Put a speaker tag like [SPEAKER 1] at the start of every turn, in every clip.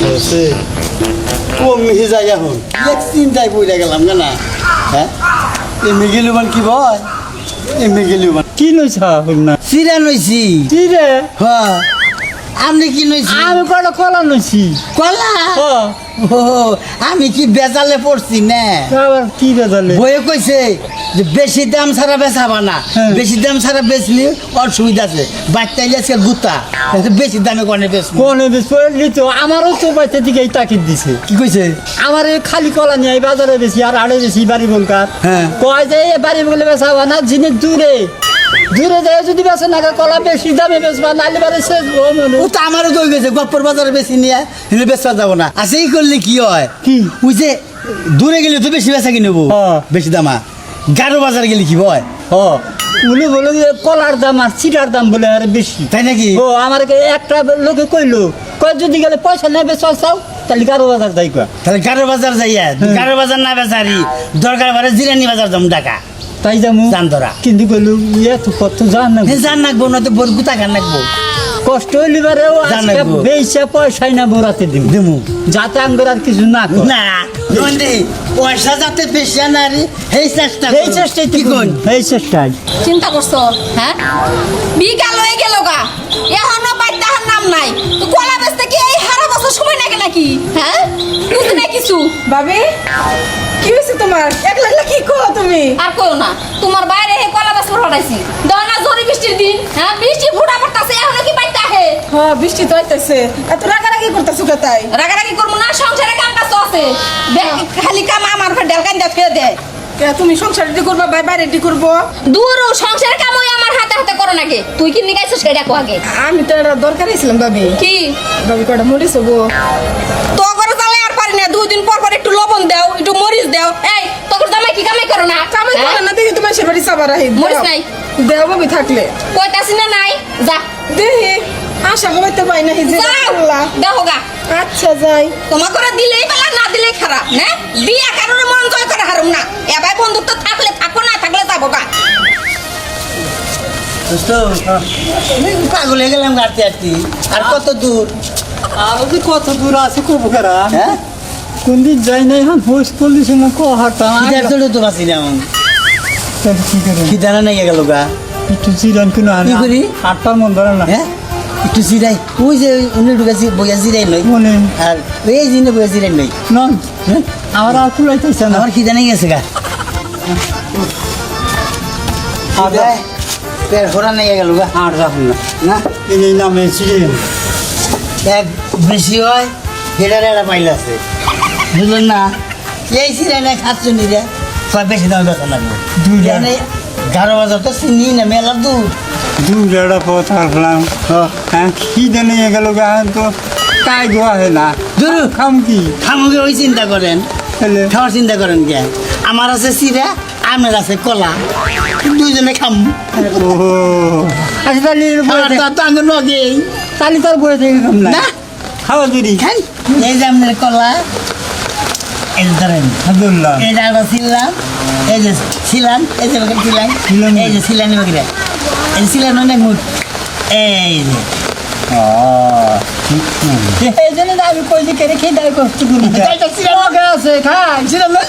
[SPEAKER 1] হয়েছে। কমে যাই এখন এক চিন্তায় পড়ে গেলাম না হ্যাঁ? এমনি গেলুমান কি বয়? এমনি গেলুমান
[SPEAKER 2] কি নইছা হইল না
[SPEAKER 1] চিরা নইছি
[SPEAKER 2] কি রে
[SPEAKER 1] হ্যাঁ আপনি কি নইছি
[SPEAKER 2] আমি কটা কলা নইছি
[SPEAKER 1] কলা?
[SPEAKER 2] ও
[SPEAKER 1] আমি কি বেজালে পড়ছি না?
[SPEAKER 2] আবার কি বেজালে?
[SPEAKER 1] বইয়ে কইছে যে বেশি দাম ছাড়া বেচাবা না।
[SPEAKER 2] হ্যাঁ।
[SPEAKER 1] বেশি দাম ছাড়া বেচলে অসুবিধা আছে। বাচ্চা আজকে গুতা। বেশি দামে কোনে বেচবো?
[SPEAKER 2] কোনে পড়লি তো আমারও তো বাইতে দিকে তাকিদ দিছে।
[SPEAKER 1] কি কইছে?
[SPEAKER 2] আমার এই খালি কলা নিয়ে বাজারে বেশি আর আড়ে বেশি বাড়ি বলকার।
[SPEAKER 1] হ্যাঁ।
[SPEAKER 2] কয় যে বাড়ি বলে বেচাবা না জিনিস দূরে। দূরে যায় যদি বেচে না কলা বেশি দামে বেচবা নাইলে বারে শেষ ও
[SPEAKER 1] তো আমারও দই গেছে গপ্পর বাজারে বেশি নিয়ে কিন্তু বেচা যাব না। আচ্ছা এই করলে কি হয়?
[SPEAKER 2] কি?
[SPEAKER 1] ওই যে দূরে গেলে তো বেশি বেচা কিনবো। বেশি দামা। গারো বাজারে গেলে কি হয়?
[SPEAKER 2] ও উনি বলে কলার দাম আর চিটার দাম বলে আর বেশি।
[SPEAKER 1] তাই নাকি?
[SPEAKER 2] ও আমার একটা লোকে কইলো কয় যদি গেলে পয়সা নেবে চল চাও তাহলে কারও বাজার যাই কয়।
[SPEAKER 1] তাহলে গারো বাজার যাইয়া গারো বাজার না বেচারি দরকার বারে জিরানি বাজার দাম টাকা
[SPEAKER 2] তাই যাব
[SPEAKER 1] জান ধরা
[SPEAKER 2] কিন্তু কইলো ইয়ে তো কত জান না
[SPEAKER 1] জান নাকবো না তো বোর গুতা গান নাকবো
[SPEAKER 2] কষ্ট হইলে বারেও। বেইসা পয়সাই না বোরাতে দিব
[SPEAKER 1] দিমু।
[SPEAKER 2] যাতে আঙ্গুর আর কিছু না
[SPEAKER 1] না নন্দী পয়সা যাতে পেশা না রে এই চেষ্টা
[SPEAKER 2] এই চেষ্টাই
[SPEAKER 1] কি কোন
[SPEAKER 2] এই চেষ্টাই।
[SPEAKER 3] চিন্তা করছ হ্যাঁ? বিকাল হয়ে গেল গা। এখনও বাইতাহার নাম নাই। কিছু
[SPEAKER 4] ভাবি? কি হয়েছে তোমার? এক লাগলে কি কো তুমি?
[SPEAKER 3] আর কইও না তোমার বাইরে হে কলা বেচতে হটাইছি। দাও না জরি বৃষ্টির দিন হ্যাঁ বৃষ্টি ফুটা পড়তাছে এখনও কি বাইতে আহে
[SPEAKER 4] হ্যাঁ বৃষ্টি তো আইতেছে। এত রাগারাগি করতেছো কোথায়
[SPEAKER 3] রাগারাগি করব না সংসারে কাম কাজ আছে। খালি কাম আমার ঘর ডেল কান্দা ফেলে দেয়
[SPEAKER 4] তুমি সংসার ডি করবা? বাই বাইরে ডি করব?
[SPEAKER 3] দূর সংসার কাম ওই আমার হাতে হাতে করো নাকি। তুই কি নিগাইছো সেটা কো আগে?
[SPEAKER 4] আমি তো এটা দরকারই ছিলাম ভাবি।
[SPEAKER 3] কি?
[SPEAKER 4] ভাবি কটা মরিস গো
[SPEAKER 3] তো করে চালে আর পারি না দুই দিন পর পর একটু লবণ দাও একটু মরিচ দাও। এই তোর জামাই কি কামাই করো না?
[SPEAKER 4] কামাই
[SPEAKER 3] হ্যাঁ?
[SPEAKER 4] করে না দেখি তোমার সে বাড়ি সাবার আহি
[SPEAKER 3] মরিস নাই?
[SPEAKER 4] দেও ভাবি থাকলে।
[SPEAKER 3] কইতাছি না নাই? যা।
[SPEAKER 4] দেহি আশা করতে পাই না হিজে
[SPEAKER 3] যাও। দেখো গা।
[SPEAKER 4] আচ্ছা যাই।
[SPEAKER 3] তোমার করে দিলেই বেলা না দিলেই খারাপ হ্যাঁ বিয়া কারোর মন জয় করে হারুম না। এবার বন্ধুত্ব থাকলে থাকো না থাকলে যাব গা।
[SPEAKER 1] পাগল হয়ে গেলাম গাড়তে আর কত দূর?
[SPEAKER 2] আর কত দূর আছে খুব করা?
[SPEAKER 1] হ্যাঁ?
[SPEAKER 2] কোন দিন যাই নাই হ্যাঁ ভোজ করলিস না কো হাটা
[SPEAKER 1] খিদার চলে তো বাঁচি না আমি
[SPEAKER 2] কি করে?
[SPEAKER 1] খিদানা নিয়ে গেল গা
[SPEAKER 2] একটু চিরান কিনো
[SPEAKER 1] কি করি?
[SPEAKER 2] আটটার মন ধরে না।
[SPEAKER 1] হ্যাঁ একটু জিরাই ওই যে উনি ঢুকেছি বইয়া জিরাই নই
[SPEAKER 2] মনে।
[SPEAKER 1] আর এই জিনে বইয়া জিরাই নই
[SPEAKER 2] নন। আমার আর কুলাইতেছে না।
[SPEAKER 1] আমার খিদা নিয়ে গেছে গা? খিদায় পেট ভরা নিয়ে গেল গা
[SPEAKER 2] আর রাখুন না
[SPEAKER 1] না?
[SPEAKER 2] এই নামে
[SPEAKER 1] এক বেশি হয় হেডার একটা পাইল আছে। বুঝলেন না? এই সিরাই খাচ্ছু নি রে সব বেশি দাম বেচা লাগবে?
[SPEAKER 2] দুই লাখ।
[SPEAKER 1] গারো বাজার তো চিনি না মেলা দূর
[SPEAKER 2] দু দেড়া পথ হারলাম হ্যাঁ কি জানে গেল গান তো কাই গোয়া হয় না।
[SPEAKER 1] দূর
[SPEAKER 2] খাম কি?
[SPEAKER 1] খামুকে ওই চিন্তা করেন। খাওয়ার চিন্তা করেন কে? আমার আছে চিরা আমার আছে কলা। দুইজনে খাম।
[SPEAKER 2] আচ্ছা তাহলে
[SPEAKER 1] নগেই।
[SPEAKER 2] তাহলে তোর বয়ে থেকে খাম না। খাওয়া দিদি
[SPEAKER 1] খাই এই যে আপনার কলা এই যে ধরেন।
[SPEAKER 2] আব্দুল্লাহ
[SPEAKER 1] এই যে আমরা ছিলাম এই যে ছিলাম এই যে বাকি ছিলাম
[SPEAKER 2] ছিলাম।
[SPEAKER 1] এই যে ছিলানি বাকিরা এই যে অনেক মুখ। এই যে।
[SPEAKER 2] এই জন্য আমি কই কেড়ে খেয়ে দেয় কষ্ট করি
[SPEAKER 1] তাই তো ছিলাম।
[SPEAKER 2] লগে আছে খাই
[SPEAKER 1] ছিলাম না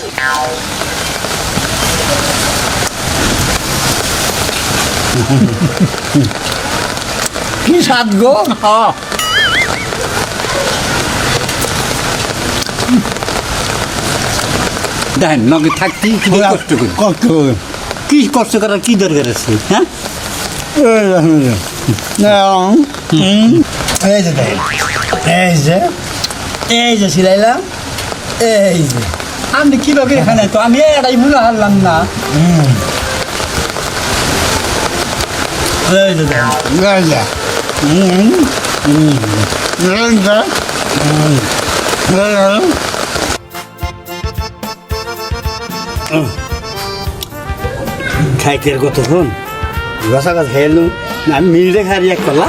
[SPEAKER 1] কি স্বাদ গো।
[SPEAKER 2] দেন নগে থাকতে কি কষ্ট করি?
[SPEAKER 1] কষ্ট
[SPEAKER 2] কি কষ্ট করার কি দরকার আছে হ্যাঁ?
[SPEAKER 1] এই যে। দেখেন। এই যে। এই যে সিলাইলাম এই যে।
[SPEAKER 2] আমি কি লগে এখানে তো? আমি এটাই ভুলে হারলাম না।
[SPEAKER 1] এই যে দেখেন। এই যে। হুম, হুম, এই যে, হুম, খাইতে কতক্ষণ রসা গাছ খাইলাম আমি মিলতে খাই এক কলা